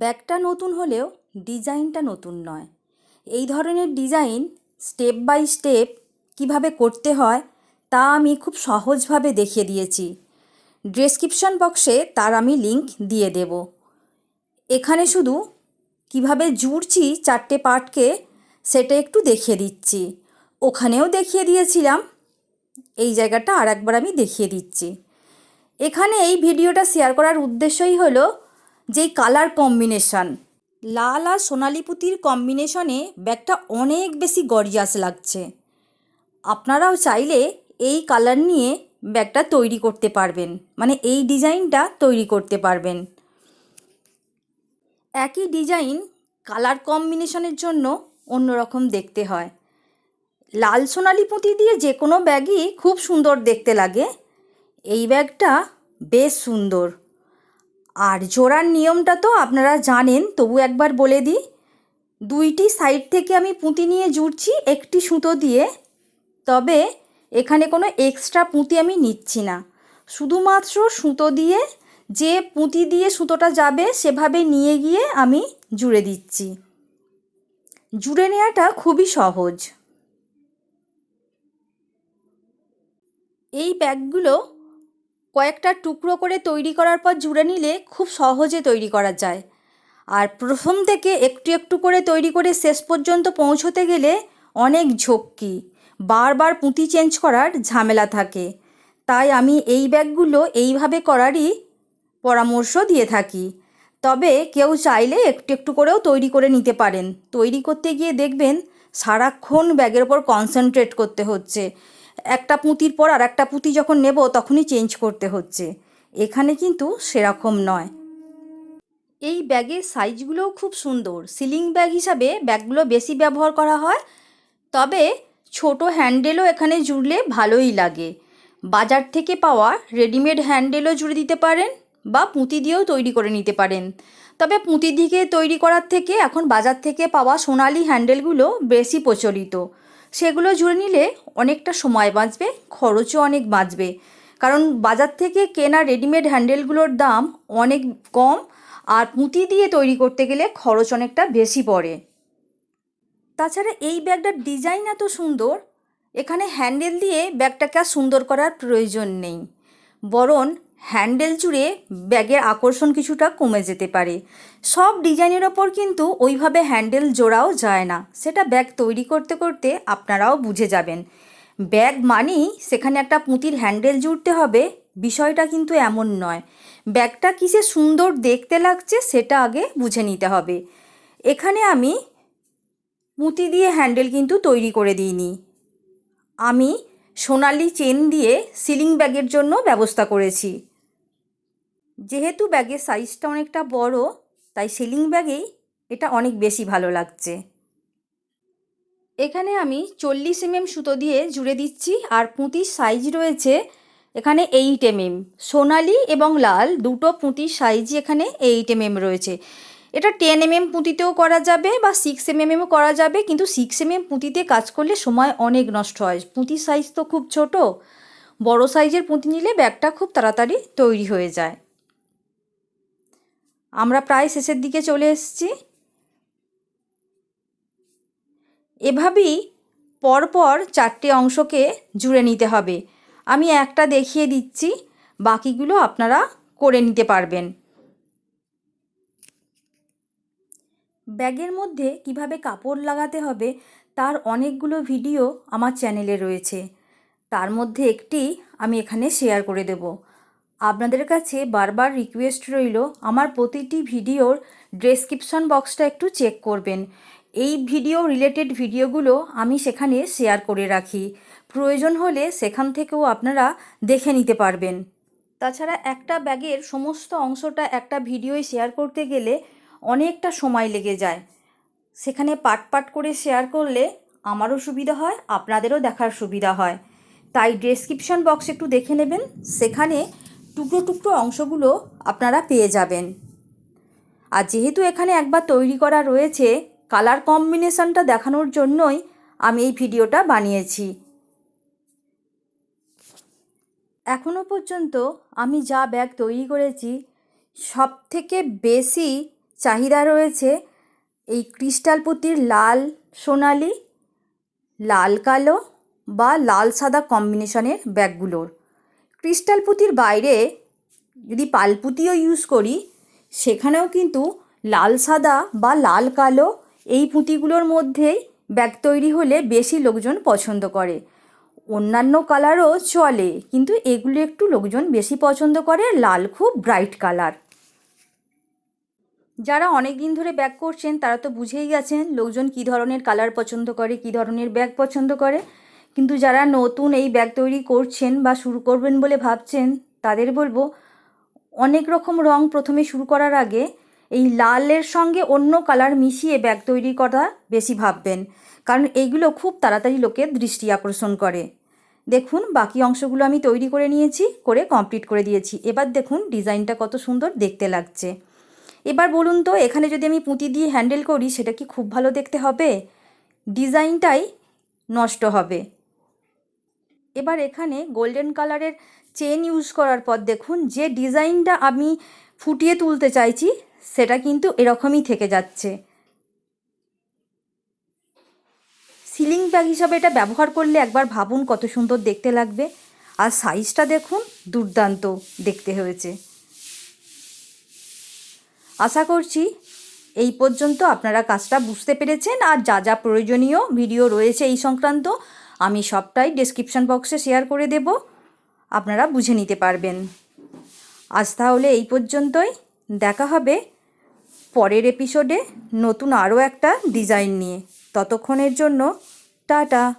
ব্যাগটা নতুন হলেও ডিজাইনটা নতুন নয়। এই ধরনের ডিজাইন স্টেপ বাই স্টেপ কীভাবে করতে হয় তা আমি খুব সহজভাবে দেখিয়ে দিয়েছি। ডেসক্রিপশন বক্সে তার আমি লিংক দিয়ে দেব। এখানে শুধু কীভাবে জুড়ছি চারটে পার্টকে সেটা একটু দেখিয়ে দিচ্ছি। ওখানেও দেখিয়ে দিয়েছিলাম, এই জায়গাটা আর একবার আমি দেখিয়ে দিচ্ছি। এখানে এই ভিডিওটা শেয়ার করার উদ্দেশ্যই হলো যেই কালার কম্বিনেশান। লাল আর সোনালি পুঁতির কম্বিনেশনে ব্যাগটা অনেক বেশি গর্জিয়াস লাগছে। আপনারাও চাইলে এই কালার নিয়ে ব্যাগটা তৈরি করতে পারবেন। মানে এই ডিজাইনটা তৈরি করতে পারবেন। একই ডিজাইন কালার কম্বিনেশনের জন্য অন্যরকম দেখতে হয়। লাল সোনালি পুঁতি দিয়ে যে কোনো ব্যাগই খুব সুন্দর দেখতে লাগে। এই ব্যাগটা বেশ সুন্দর। আর জোড়ার নিয়মটা তো আপনারা জানেন, তবু একবার বলে দিই। দুইটি সাইড থেকে আমি পুঁতি নিয়ে জুড়ছি, একটি সুতো দিয়ে। তবে এখানে কোনো এক্সট্রা পুঁতি আমি নিচ্ছি না। শুধুমাত্র সুতো দিয়ে, যে পুঁতি দিয়ে সুতোটা যাবে, সেভাবে নিয়ে গিয়ে আমি জুড়ে দিচ্ছি। জুড়ে নেওয়াটা খুবই সহজ। এই ব্যাগগুলো কয়েকটা টুকরো করে তৈরি করার পর জুড়ে নিলে খুব সহজে তৈরি করা যায়। আর প্রথম থেকে একটু একটু করে তৈরি করে শেষ পর্যন্ত পৌঁছতে গেলে অনেক ঝক্কি, বারবার পুঁতি চেঞ্জ করার ঝামেলা থাকে। তাই আমি এই ব্যাগগুলো এইভাবে করারই পরামর্শ দিয়ে থাকি। তবে কেউ চাইলে একটু একটু করেও তৈরি করে নিতে পারেন। তৈরি করতে গিয়ে দেখবেন সারাক্ষণ ব্যাগের ওপর কনসেন্ট্রেট করতে হচ্ছে। একটা পুঁতির পর আর একটা পুঁতি যখন নেব, তখনই চেঞ্জ করতে হচ্ছে। এখানে কিন্তু সেরকম নয়। এই ব্যাগের সাইজগুলোও খুব সুন্দর। সিলিং ব্যাগ হিসাবে ব্যাগগুলো বেশি ব্যবহার করা হয়। তবে ছোট হ্যান্ডেলও এখানে জুড়লে ভালোই লাগে। বাজার থেকে পাওয়া রেডিমেড হ্যান্ডেলও জুড়ে দিতে পারেন বা পুঁতি দিয়েও তৈরি করে নিতে পারেন। তবে পুঁতি দিকে তৈরি করার থেকে এখন বাজার থেকে পাওয়া সোনালি হ্যান্ডেলগুলো বেশি প্রচলিত। সেগুলো জুড়ে নিলে অনেকটা সময় বাঁচবে, খরচও অনেক বাঁচবে। কারণ বাজার থেকে কেনা রেডিমেড হ্যান্ডেলগুলোর দাম অনেক কম আর পুঁতি দিয়ে তৈরি করতে গেলে খরচ অনেকটা বেশি পড়ে। তাছাড়া এই ব্যাগটার ডিজাইন এত সুন্দর, এখানে হ্যান্ডেল দিয়ে ব্যাগটাকে আর সুন্দর করার প্রয়োজন নেই। বরং হ্যান্ডেল জুড়ে ব্যাগের আকর্ষণ কিছুটা কমে যেতে পারে। সব ডিজাইনের ওপর কিন্তু ওইভাবে হ্যান্ডেল জোড়াও যায় না। সেটা ব্যাগ তৈরি করতে করতে আপনারাও বুঝে যাবেন। ব্যাগ মানেই সেখানে একটা পুঁতির হ্যান্ডেল জুড়তে হবে, বিষয়টা কিন্তু এমন নয়। ব্যাগটা কিসে সুন্দর দেখতে লাগছে সেটা আগে বুঝে নিতে হবে। এখানে আমি পুঁতি দিয়ে হ্যান্ডেল কিন্তু তৈরি করে দিইনি। আমি সোনালি চেন দিয়ে সিলিং ব্যাগের জন্য ব্যবস্থা করেছি। যেহেতু ব্যাগের সাইজটা অনেকটা বড়, তাই সিলিং ব্যাগেই এটা অনেক বেশি ভালো লাগছে। এখানে আমি চল্লিশ এমএম সুতো দিয়ে জুড়ে দিচ্ছি আর পুঁতির সাইজ রয়েছে এখানে এইট এমএম সোনালি এবং লাল দুটো পুঁতির সাইজই এখানে এইট এমএম রয়েছে। এটা টেন এমএম পুঁতিতেও করা যাবে বা সিক্স এমএমও করা যাবে, কিন্তু সিক্স এমএম পুঁতিতে কাজ করলে সময় অনেক নষ্ট হয়। পুঁতির সাইজ তো খুব ছোট, বড় সাইজের পুঁতি নিলে ব্যাগটা খুব তাড়াতাড়ি তৈরি হয়ে যায়। আমরা প্রায় শেষের দিকে চলে এসেছি। এভাবেই পরপর চারটে অংশকে জুড়ে নিতে হবে। আমি একটা দেখিয়ে দিচ্ছি, বাকিগুলো আপনারা করে নিতে পারবেন। ব্যাগের মধ্যে কীভাবে কাপড় লাগাতে হবে তার অনেকগুলো ভিডিও আমার চ্যানেলে রয়েছে। তার মধ্যে একটি আমি এখানে শেয়ার করে দেব। আপনাদের কাছে বারবার রিকোয়েস্ট রইল, আমার প্রতিটি ভিডিওর ডেসক্রিপশন বক্সটা একটু চেক করবেন। এই ভিডিও রিলেটেড ভিডিওগুলো আমি সেখানে শেয়ার করে রাখি। প্রয়োজন হলে সেখান থেকেও আপনারা দেখে নিতে পারবেন। তাছাড়া একটা ব্যাগের সমস্ত অংশটা একটা ভিডিওয় শেয়ার করতে গেলে অনেকটা সময় লেগে যায়। সেখানে পাট পাট করে শেয়ার করলে আমারও সুবিধা হয়, আপনাদেরও দেখার সুবিধা হয়। তাই ডেসক্রিপশন বক্স একটু দেখে নেবেন। সেখানে টুকরো টুকরো অংশগুলো আপনারা পেয়ে যাবেন। আর যেহেতু এখানে একবার তৈরি করা রয়েছে কালার কম্বিনেশনটা দেখানোর জন্যই আমি এই ভিডিওটা বানিয়েছি। এখনও পর্যন্ত আমি যা ব্যাগ তৈরি করেছি সব থেকে বেশি চাহিদা রয়েছে এই ক্রিস্টাল পুঁতির লাল সোনালি, লাল কালো বা লাল সাদা কম্বিনেশনের ব্যাগগুলোর ক্রিস্টাল পুঁতির বাইরে যদি পালপুঁতিও ইউজ করি, সেখানেও কিন্তু লাল সাদা বা লাল কালো এই পুঁতিগুলোর মধ্যেই ব্যাগ তৈরি হলে বেশি লোকজন পছন্দ করে। অন্যান্য কালারও চলে, কিন্তু এগুলো একটু লোকজন বেশি পছন্দ করে লাল খুব ব্রাইট কালার যারা অনেক দিন ধরে ব্যাগ করছেন, তারা তো বুঝেই গেছেন লোকজন কী ধরনের কালার পছন্দ করে, কী ধরনের ব্যাগ পছন্দ করে। কিন্তু যারা নতুন এই ব্যাগ তৈরি করছেন বা শুরু করবেন বলে ভাবছেন, তাদের বলব, অনেক রকম রং প্রথমে শুরু করার আগে এই লালের সঙ্গে অন্য কালার মিশিয়ে ব্যাগ তৈরি করা বেশি ভাববেন। কারণ এইগুলো খুব তাড়াতাড়ি লোকের দৃষ্টি আকর্ষণ করে। দেখুন, বাকি অংশগুলো আমি তৈরি করে নিয়েছি, করে কমপ্লিট করে দিয়েছি। এবার দেখুন, ডিজাইনটা কত সুন্দর দেখতে লাগছে। এবার বলুন তো, এখানে যদি আমি পুঁতি দিয়ে হ্যান্ডেল করি, সেটা কি খুব ভালো দেখতে হবে? ডিজাইনটাই নষ্ট হবে। এবার এখানে গোল্ডেন কালারের চেন ইউজ করার পর দেখুন যে ডিজাইনটা আমি ফুটিয়ে তুলতে চাইছি, সেটা কিন্তু এরকমই থেকে যাচ্ছে। সিলিং ব্যাগ হিসাবে এটা ব্যবহার করলে একবার ভাবুন কত সুন্দর দেখতে লাগবে। আর সাইজটা দেখুন দুর্দান্ত দেখতে হয়েছে। আশা করছি এই পর্যন্ত আপনারা কাজটা বুঝতে পেরেছেন। আর যা যা প্রয়োজনীয় ভিডিও রয়েছে এই সংক্রান্ত আমি সবটাই ডেসক্রিপশন বক্সে শেয়ার করে দেব। আপনারা বুঝে নিতে পারবেন। আজ তাহলে এই পর্যন্তই। দেখা হবে পরের এপিসোডে নতুন আরও একটা ডিজাইন নিয়ে। ততক্ষণের জন্য টাটা।